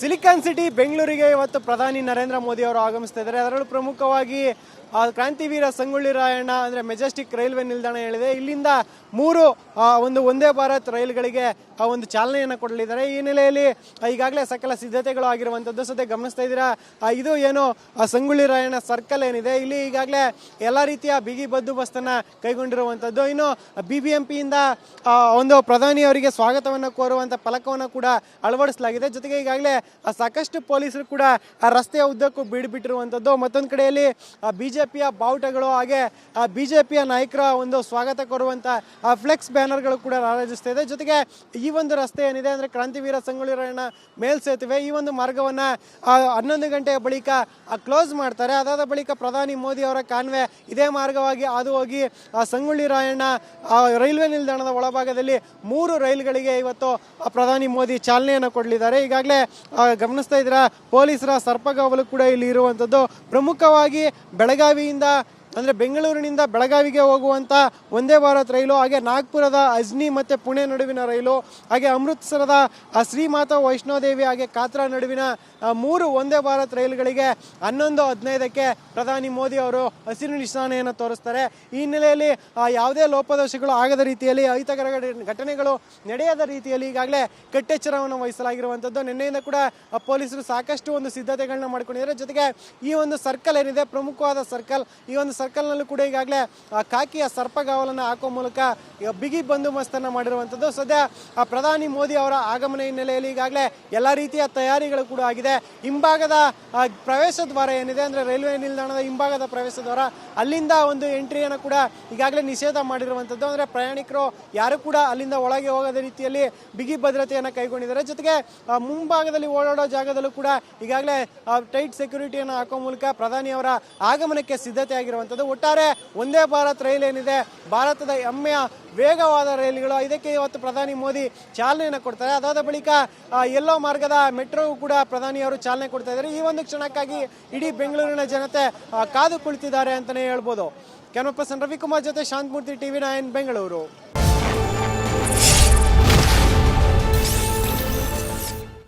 Silicon city ಬೆಂಗಳೂರಿಗೆ ಇವತ್ತು ಪ್ರಧಾನಿ ನರೇಂದ್ರ ಮೋದಿ ಅವರು ಆಗಮಿಸ್ತಾ ಇದ್ದಾರೆ. ಅದರಲ್ಲೂ ಪ್ರಮುಖವಾಗಿ ಕ್ರಾಂತಿವೀರ ಸಂಗೊಳ್ಳಿ ರಾಯಣ್ಣ ಅಂದರೆ ಮೆಜೆಸ್ಟಿಕ್ ರೈಲ್ವೆ ನಿಲ್ದಾಣ ಹೇಳಿದೆ. ಇಲ್ಲಿಂದ ಮೂರು ಒಂದು ಒಂದೇ ಭಾರತ್ ರೈಲ್ಗಳಿಗೆ ಒಂದು ಚಾಲನೆಯನ್ನು ಕೊಡಲಿದ್ದಾರೆ. ಈ ಹಿನ್ನೆಲೆಯಲ್ಲಿ ಈಗಾಗಲೇ ಸಕಲ ಸಿದ್ಧತೆಗಳು ಆಗಿರುವಂಥದ್ದು ಸದ್ಯ ಗಮನಿಸ್ತಾ ಇದ್ದೀರಾ? ಇದು ಏನು ಸಂಗೊಳ್ಳಿ ರಾಯಣ್ಣ ಸರ್ಕಲ್ ಏನಿದೆ? ಇಲ್ಲಿ ಈಗಾಗಲೇ ಎಲ್ಲ ರೀತಿಯ ಬಿಗಿ ಬಂದೋಬಸ್ತನ್ನು ಕೈಗೊಂಡಿರುವಂಥದ್ದು ಇನ್ನು ಬಿ ಬಿ ಎಂ ಪಿಯಿಂದ ಒಂದು ಪ್ರಧಾನಿಯವರಿಗೆ ಸ್ವಾಗತವನ್ನು ಕೋರುವಂಥ ಫಲಕವನ್ನು ಕೂಡ ಅಳವಡಿಸಲಾಗಿದೆ. ಜೊತೆಗೆ ಈಗಾಗಲೇ ಸಾಕಷ್ಟು ಪೊಲೀಸರು ಕೂಡ ಆ ರಸ್ತೆಯ ಉದ್ದಕ್ಕೂ ಬೀಡುಬಿಟ್ಟಿರುವಂಥದ್ದು ಮತ್ತೊಂದು ಕಡೆಯಲ್ಲಿ ಬಿ ಜೆ ಪಿಯ ಬಾವುಟಗಳು ಹಾಗೆ ಬಿ ಜೆ ಪಿಯ ನಾಯಕರ ಒಂದು ಸ್ವಾಗತ ಕೊಡುವಂಥ ಫ್ಲೆಕ್ಸ್ ಬ್ಯಾನರ್ಗಳು ಕೂಡ ರಾರಾಜಿಸ್ತಾ ಇದೆ. ಜೊತೆಗೆ ಈ ಒಂದು ರಸ್ತೆ ಏನಿದೆ ಅಂದರೆ ಕ್ರಾಂತಿವೀರ ಸಂಗೊಳ್ಳಿ ರಾಯಣ್ಣ ಮೇಲ್ಸೇತುವೆ. ಈ ಒಂದು ಮಾರ್ಗವನ್ನು ಹನ್ನೊಂದು ಗಂಟೆಯ ಬಳಿಕ ಕ್ಲೋಸ್ ಮಾಡ್ತಾರೆ. ಅದಾದ ಬಳಿಕ ಪ್ರಧಾನಿ ಮೋದಿ ಅವರ ಕಾನ್ವೆ ಇದೇ ಮಾರ್ಗವಾಗಿ ಹಾದು ಹೋಗಿ ಆ, ಸಂಗೊಳ್ಳಿ ರಾಯಣ್ಣ ರೈಲ್ವೆ ನಿಲ್ದಾಣದ ಒಳಭಾಗದಲ್ಲಿ ಮೂರು ರೈಲುಗಳಿಗೆ ಇವತ್ತು ಪ್ರಧಾನಿ ಮೋದಿ ಚಾಲನೆಯನ್ನು ಕೊಡಲಿದ್ದಾರೆ. ಈಗಾಗಲೇ ಗಮನಿಸ್ತಾ ಇದ್ದೀರಾ? ಪೊಲೀಸರ ಸರ್ಪಗಾವಲು ಕೂಡ ಇಲ್ಲಿ ಇರುವಂಥದ್ದು. ಪ್ರಮುಖವಾಗಿ ಬೆಳಗಾವಿಯಿಂದ ಅಂದರೆ ಬೆಂಗಳೂರಿನಿಂದ ಬೆಳಗಾವಿಗೆ ಹೋಗುವಂಥ ಒಂದೇ ಭಾರತ್ ರೈಲು, ಹಾಗೆ ನಾಗ್ಪುರದ, ಅಜ್ನಿ ಮತ್ತು ಪುಣೆ ನಡುವಿನ ರೈಲು, ಹಾಗೆ ಅಮೃತ್ಸರದ ಶ್ರೀಮಾತಾ ವೈಷ್ಣೋದೇವಿ ಹಾಗೆ ಕಾತ್ರಾ ನಡುವಿನ ಮೂರು ಒಂದೇ ಭಾರತ್ ರೈಲುಗಳಿಗೆ ಹನ್ನೊಂದು ಹದಿನೈದಕ್ಕೆ ಪ್ರಧಾನಿ ಮೋದಿ ಅವರು ಹಸಿರು ನಿಶಾನೆಯನ್ನು ತೋರಿಸ್ತಾರೆ. ಈ ಹಿನ್ನೆಲೆಯಲ್ಲಿ ಯಾವುದೇ ಲೋಪದೋಷಗಳು ಆಗದ ರೀತಿಯಲ್ಲಿ, ಅಹಿತಕರ ಘಟನೆಗಳು ನಡೆಯದ ರೀತಿಯಲ್ಲಿ ಈಗಾಗಲೇ ಕಟ್ಟೆಚ್ಚರವನ್ನು ವಹಿಸಲಾಗಿರುವಂಥದ್ದು ನಿನ್ನೆಯಿಂದ ಕೂಡ ಪೊಲೀಸರು ಸಾಕಷ್ಟು ಒಂದು ಸಿದ್ಧತೆಗಳನ್ನ ಮಾಡಿಕೊಂಡಿದ್ದಾರೆ. ಜೊತೆಗೆ ಈ ಒಂದು ಸರ್ಕಲ್ ಏನಿದೆ, ಪ್ರಮುಖವಾದ ಸರ್ಕಲ್, ಈ ಒಂದು ಸರ್ಕಲ್ನಲ್ಲೂ ಕೂಡ ಈಗಾಗಲೇ ಕಾಕಿಯ ಸರ್ಪಗಾವಲನ್ನು ಹಾಕೋ ಮೂಲಕ ಬಿಗಿ ಬಂದೋಬಸ್ತನ್ನು ಮಾಡಿರುವಂಥದ್ದು. ಸದ್ಯ ಪ್ರಧಾನಿ ಮೋದಿ ಅವರ ಆಗಮನ ಹಿನ್ನೆಲೆಯಲ್ಲಿ ಈಗಾಗಲೇ ಎಲ್ಲ ರೀತಿಯ ತಯಾರಿಗಳು ಕೂಡ ಆಗಿದೆ. ಹಿಂಭಾಗದ ಪ್ರವೇಶ ದ್ವಾರ ಏನಿದೆ ಅಂದರೆ ರೈಲ್ವೆ ನಿಲ್ದಾಣದ ಹಿಂಭಾಗದ ಪ್ರವೇಶ ದ್ವಾರ. ಅಲ್ಲಿಂದ ಒಂದು ಎಂಟ್ರಿಯನ್ನು ಕೂಡ ಈಗಾಗಲೇ ನಿಷೇಧ ಮಾಡಿರುವಂಥದ್ದು. ಅಂದರೆ ಪ್ರಯಾಣಿಕರು ಯಾರು ಕೂಡ ಅಲ್ಲಿಂದ ಒಳಗೆ ಹೋಗದ ರೀತಿಯಲ್ಲಿ ಬಿಗಿ ಭದ್ರತೆಯನ್ನು ಕೈಗೊಂಡಿದ್ದಾರೆ. ಜೊತೆಗೆ ಮುಂಭಾಗದಲ್ಲಿ ಓಡಾಡೋ ಜಾಗದಲ್ಲೂ ಕೂಡ ಈಗಾಗಲೇ ಟೈಟ್ ಸೆಕ್ಯೂರಿಟಿಯನ್ನು ಹಾಕೋ ಮೂಲಕ ಪ್ರಧಾನಿ ಅವರ ಆಗಮನಕ್ಕೆ ಸಿದ್ಧತೆ ಆಗಿರುವಂಥದ್ದು ಒಟ್ಟಾರೆ ಒಂದೇ ಭಾರತ್ ರೈಲು ಏನಿದೆ, ಭಾರತದ ಹೆಮ್ಮೆಯ ವೇಗವಾದ ರೈಲುಗಳು. ಇದಕ್ಕೆ ಇವತ್ತು ಪ್ರಧಾನಿ ಮೋದಿ ಚಾಲನೆಯನ್ನು ಕೊಡ್ತಾರೆ. ಅದಾದ ಬಳಿಕ ಎಲ್ಲೋ ಮಾರ್ಗದ ಮೆಟ್ರೋಗೂ ಕೂಡ ಪ್ರಧಾನಿಯವರು ಚಾಲನೆ ಕೊಡ್ತಾ ಇದ್ದಾರೆ. ಈ ಒಂದು ಕ್ಷಣಕ್ಕಾಗಿ ಇಡೀ ಬೆಂಗಳೂರಿನ ಜನತೆ ಕಾದು ಕುಳಿತಿದ್ದಾರೆ ಅಂತಲೇ ಹೇಳ್ಬೋದು. ಕ್ಯಾಮ್ರಾ ಪರ್ಸನ್ ರವಿಕುಮಾರ್ ಜೊತೆ ಶಾಂತಮೂರ್ತಿ, ಟಿವಿ ನೈನ್, ಬೆಂಗಳೂರು.